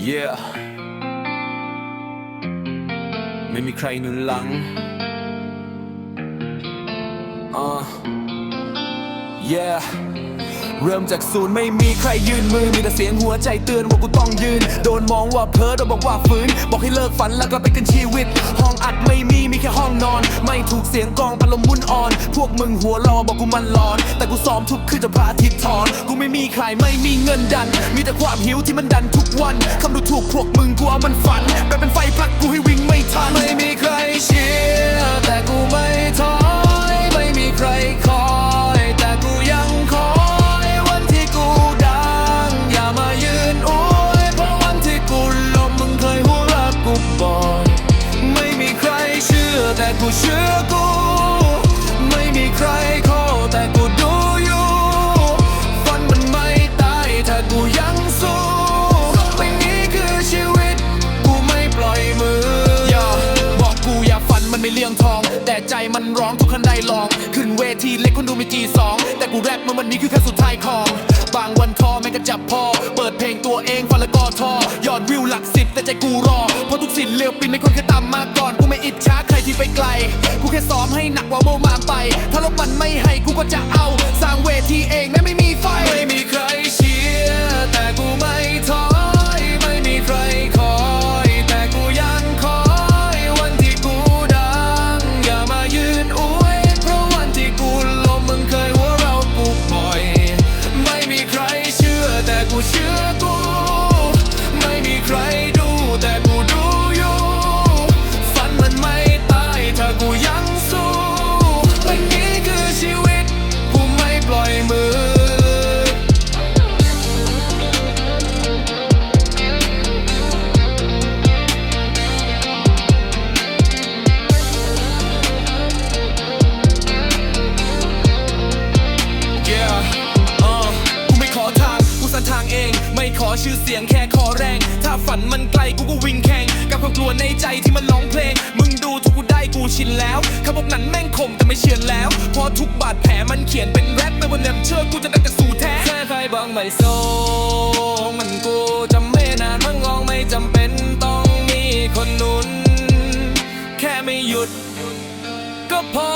Yeah ไม่มีใครหนุนหลังอ่า Yeah เริ่มจากศูนย์ไม่มีใครยืนมือ มีแต่เสียงหัวใจเตือนว่ากูต้องยืน โดนมองว่าเพ้อโดนบอกว่าฝืน บอกให้เลิกฝันแล้วก็ไปกันชีวิต ห้องอัดไม่มีมีแค่ห้องนอน ไม่ถูกเสียงกองพัดลมวุ่นอ่อน พวกมึงหัวรอบอกกูมันร้อน แต่กูซ้อมทุกคืนจนพระอาทิตย์ถอน กูไม่มีใครไม่มีเงินดัน มีแต่ความหิวที่มันดันทุกวันคำดูถูกพวกมึงกูเอามันฝันไปเป็นไฟพลักกูให้วิ่งไม่ทันไม่มีใครเชียร์แต่กูไม่ กูเชื่อกู ไม่มีใครขอแต่กูดูอยู่ฝันมันไม่ตายถ้ากูยังสู้ไม่นี้คือชีวิต กูไม่ปล่อยมือ อย่า บอกกูอย่าฝันมันไม่เลี่ยงทอง แต่ใจมันร้องทุกคันได้ลอง ขึ้นเวทีเล็กคนดูมีจีสองแต่กูแรปมันวันนี้คือแค่สุดท้ายของบางวันทอแม่งก็จับพอ เปิดเพลงตัวเองฟังแล้วก็ทอยอดวิวหลักสิบแต่ใจกูรอ เพราะทุกสิ่งเลี้ยวปินไม่คนเคยตามมาก่อน กูไม่อิจฉาใครที่ ไปไกล กูแค่ซ้อมให้หนักกว่าโมมาไป ถ้าลบมันไม่ให้กูก็จะเอา สร้างเวทีเองแม้ไม่มีไฟ ไม่มีใครเชียร์แต่ อชื่อเสียงแค่ขอแรง ถ้าฝันมันไกลกูก็วิ่งแข่งกับความกลัวในใจที่มันร้องเพลง มึงดูทุกกูได้กูชินแล้วคำบอกนั้นแม่งคมแต่ไม่เชื่อแล้วเพราะทุกบาดแผลมันเขียนเป็นแรปไม่บนเล่มเชื่อกูจะได้แต่สู่แท้แค่ใครบางไม่ส่งมันกูจำไม่นานมันงองไม่จำเป็นต้องมีคนนุน แค่ไม่หยุด ก็พอ